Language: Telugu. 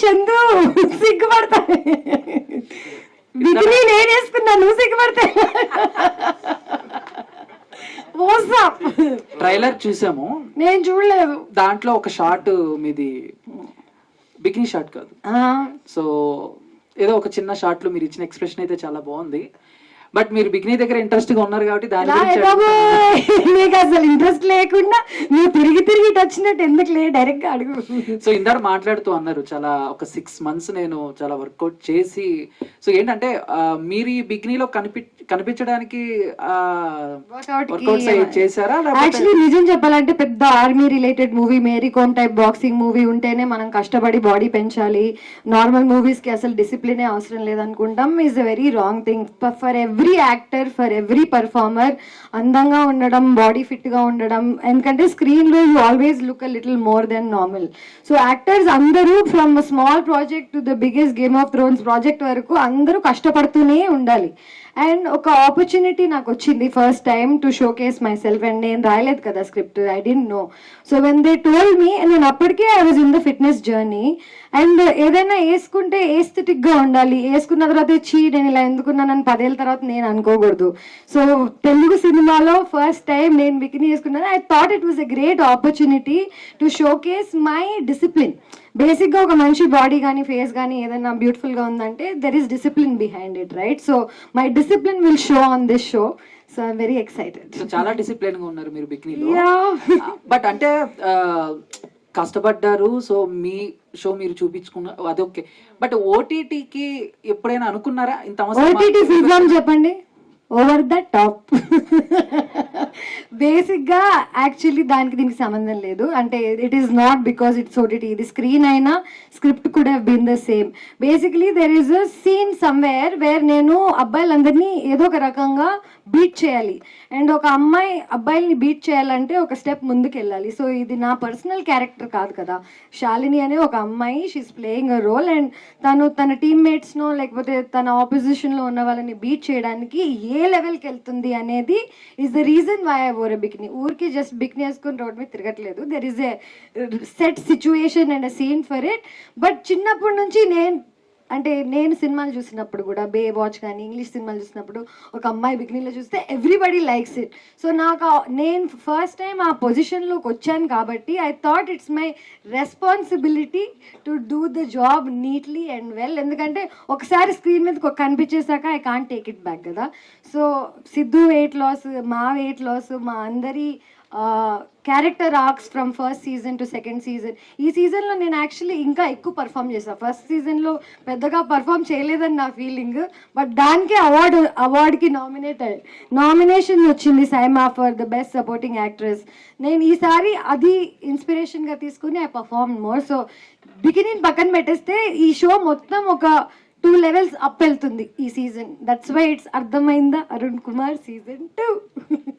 చందు సిగ్గుపడతా. బికినీ నేను వేసుకున్నా నువ్వు సిగ్గుపడతా. ట్రైలర్ చూసాము. నేను చూడలేదు. దాంట్లో ఒక షార్ట్ మీది బికినీ షార్ట్ కాదు. సో ఏదో ఒక చిన్న షార్ట్లో మీరు ఇచ్చిన ఎక్స్ప్రెషన్ అయితే చాలా బాగుంది. బట్ మీరు బికినీ దగ్గర ఇంట్రెస్ట్గా ఉన్నారు కాబట్టి దాని నీకు అసలు ఇంట్రెస్ట్ లేకుండా నువ్వు తిరిగి తిరిగి వచ్చినట్టు ఎందుకు లే? డైరెక్ట్గా అడుగు. సో ఇందాక మాట్లాడుతూ అన్నారు చాలా ఒక సిక్స్ మంత్స్ నేను చాలా వర్కౌట్ చేసి సో ఏంటంటే మీరు ఈ బిగ్నీలో కనిపి కనిపించడానికి వర్కౌట్స్ చేశారా? యాక్చువల్లీ నిజం చెప్పాలంటే పెద్ద army related movie Mary Kom type boxing movie ఉంటేనే మనం కష్టపడి బాడీ పెంచాలి. నార్మల్ మూవీస్కి అసలు డిసిప్లినే అవసరం లేదనుకుంటాం. Is a very wrong thing for every every actor for every performer అందంగా ఉండడం బాడీ ఫిట్గా ఉండడం. ఎందుకంటే స్క్రీన్లో you always look a little more than normal so actors అందరూ from small project to the biggest Game of Thrones project వరకు అందరూ కష్టపడుతూనే ఉండాలి. అండ్ ఒక ఆపర్చునిటీ నాకు వచ్చింది first time to showcase myself and నేను రాయలేదు కదా script I didn't know so when they told me నేను అప్పటికే I was in the fitness journey and ఏదైనా వేసుకుంటే aesthetic గా ఉండాలి. వేసుకున్న తర్వాత చీ నేను ఇలా ఎందుకున్నానని పదేళ్ళ తర్వాత నేను అనుకోకూడదు. సో తెలుగు సినిమాలో ఫస్ట్ టైం నేను బికినీ వేసుకున్నాను. I thought it was a great opportunity to showcase my discipline బేసిక్గా ఒక మనిషి బాడీ కానీ ఫేస్ కానీ ఏదైనా బ్యూటిఫుల్గా ఉందంటే there is discipline behind it right so my discipline will show on this show so I'm very excited so చాలా డిసిప్లిన్గా ఉన్నారు మీరు బికినీలో. బట్ అంటే కష్టపడ్డారు సో మీ షో మీరు చూపించుకున్నారు అదొకే బట్ ఓటీటీకి ఎప్పుడైనా అనుకున్నారా? ఇంత? ఓటీటీ ఫిల్మ్ చెప్పండి. ఓవర్ ద టాప్ బేసిక్గా యాక్చువల్లీ దానికి దీనికి సంబంధం లేదు. అంటే it is not because it's OTT ఇది స్క్రీన్ అయినా స్క్రిప్ట్ కూడా been the same basically there is a scene somewhere where నేను అబ్బాయిలందరినీ ఏదో ఒక రకంగా బీట్ చేయాలి. అండ్ ఒక అమ్మాయి అబ్బాయిల్ని బీట్ చేయాలంటే ఒక స్టెప్ ముందుకు వెళ్ళాలి సో ఇది నా పర్సనల్ క్యారెక్టర్ కాదు కదా. శాలిని అనే ఒక అమ్మాయి she's playing a role and తను తన టీమ్మేట్స్నో లేకపోతే తన ఆపోజిషన్లో ఉన్న వాళ్ళని బీట్ చేయడానికి ఏ ఏ లెవెల్కి వెళ్తుంది అనేది is the reason why I wore bikini ఊరికి జస్ట్ బిక్ని వేసుకొని రోడ్ మీద తిరగట్లేదు. There is a set situation and a scene for it but చిన్నప్పటి నుంచి నేను అంటే నేను సినిమాలు చూసినప్పుడు కూడా బే వాచ్ కానీ ఇంగ్లీష్ సినిమాలు చూసినప్పుడు ఒక అమ్మాయి బిగ్నీలో చూస్తే ఎవ్రీబడి లైక్స్ ఇట్ సో నాకు నేను ఫస్ట్ టైం ఆ పొజిషన్లోకి వచ్చాను కాబట్టి I thought it's my responsibility to do the job neatly and well ఎందుకంటే ఒకసారి స్క్రీన్ మీద కనిపించేశాక I can't take it back కదా. సో సిద్ధు వెయిట్ లాస్ మా వెయిట్ లాస్ మా అందరి character arcs from first season to second season ఈ సీజన్లో నేను యాక్చువల్లీ ఇంకా ఎక్కువ పర్ఫామ్ చేశాను ఫస్ట్ సీజన్లో పెద్దగా పర్ఫామ్ చేయలేదని నా ఫీలింగ్ బట్ దానికి అవార్డు అవార్డుకి నామినేట్ అయ్యి నామినేషన్ వచ్చింది SIIMA for the best supporting actress నేను ఈసారి అది ఇన్స్పిరేషన్గా తీసుకుని I perform more so beginning పక్కన పెట్టేస్తే ఈ షో మొత్తం ఒక టూ లెవెల్స్ అప్ వెళ్తుంది ఈ సీజన్ దట్స్ వై ఇట్స్ అర్థమైందా? Arun Kumar season two